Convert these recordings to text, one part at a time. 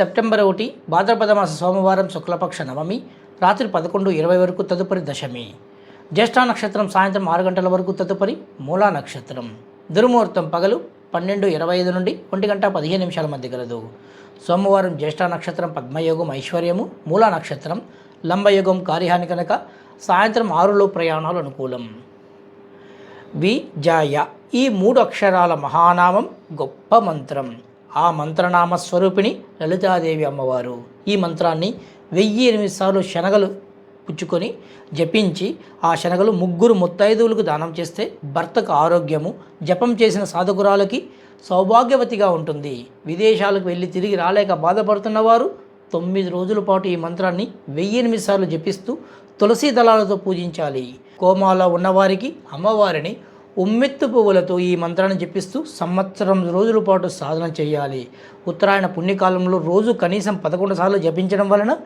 September ఒకటి భాద్రపద మాస సోమవారం శుక్లపక్ష నవమి రాత్రి పదకొండు ఇరవై వరకు తదుపరి దశమి. జ్యేష్ఠ నక్షత్రం సాయంత్రం ఆరు గంటల వరకు తదుపరి మూలా నక్షత్రం. దుర్ముహూర్తం పగలు పన్నెండు ఇరవై ఐదు నుండి ఒంటి గంట పదిహేను నిమిషాల మధ్య గలదు. సోమవారం జ్యేష్ఠ నక్షత్రం పద్మయోగం ఐశ్వర్యము మూలా నక్షత్రం లంబయోగం కార్యహాని కనుక సాయంత్రం ఆరులో ప్రయాణాలు అనుకూలం. విజయ ఈ మూడు అక్షరాల మహానామం గొప్ప మంత్రం. ఆ మంత్రనామ స్వరూపిణి లలితాదేవి అమ్మవారు. ఈ మంత్రాన్ని వెయ్యి ఎనిమిది సార్లు శనగలు పుచ్చుకొని జపించి ఆ శనగలు ముగ్గురు ముత్తైదువులకు దానం చేస్తే భర్తకు ఆరోగ్యము జపం చేసిన సాధకురాలకి సౌభాగ్యవతిగా ఉంటుంది. విదేశాలకు వెళ్ళి తిరిగి రాలేక బాధపడుతున్నవారు తొమ్మిది రోజుల పాటు ఈ మంత్రాన్ని వెయ్యి ఎనిమిది సార్లు జపిస్తూ తులసి దళాలతో పూజించాలి. కోమాలో ఉన్నవారికి అమ్మవారిని ఉమ్మెత్తు పువ్వులతో ఈ మంత్రాన్ని జపిస్తూ సంవత్సరం రోజుల పాటు సాధన చేయాలి. ఉత్తరాయణ పుణ్యకాలంలో రోజు కనీసం పదకొండు సార్లు జపించడం వలన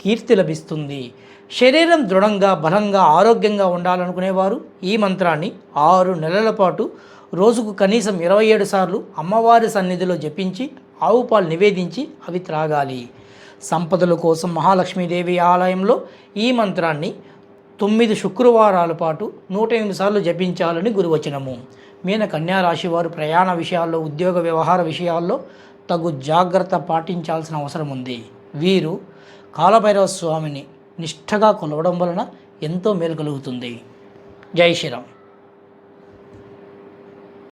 కీర్తి లభిస్తుంది. శరీరం దృఢంగా బలంగా ఆరోగ్యంగా ఉండాలనుకునేవారు ఈ మంత్రాన్ని ఆరు నెలల పాటు రోజుకు కనీసం ఇరవై ఏడు సార్లు అమ్మవారి సన్నిధిలో జపించి ఆవు పాలు నివేదించి అవి త్రాగాలి. సంపదల కోసం మహాలక్ష్మీదేవి ఆలయంలో ఈ మంత్రాన్ని తొమ్మిది శుక్రవారాల పాటు నూట ఎనిమిది సార్లు జపించాలని గురువచనము. మీన కన్యా రాశి వారు ప్రయాణ విషయాల్లో ఉద్యోగ వ్యవహార విషయాల్లో తగు జాగ్రత్త పాటించాల్సిన అవసరం ఉంది. వీరు కాలభైరవ స్వామిని నిష్ఠగా కొలవడం వలన ఎంతో మేలు కలుగుతుంది. జై శ్రీరామ్.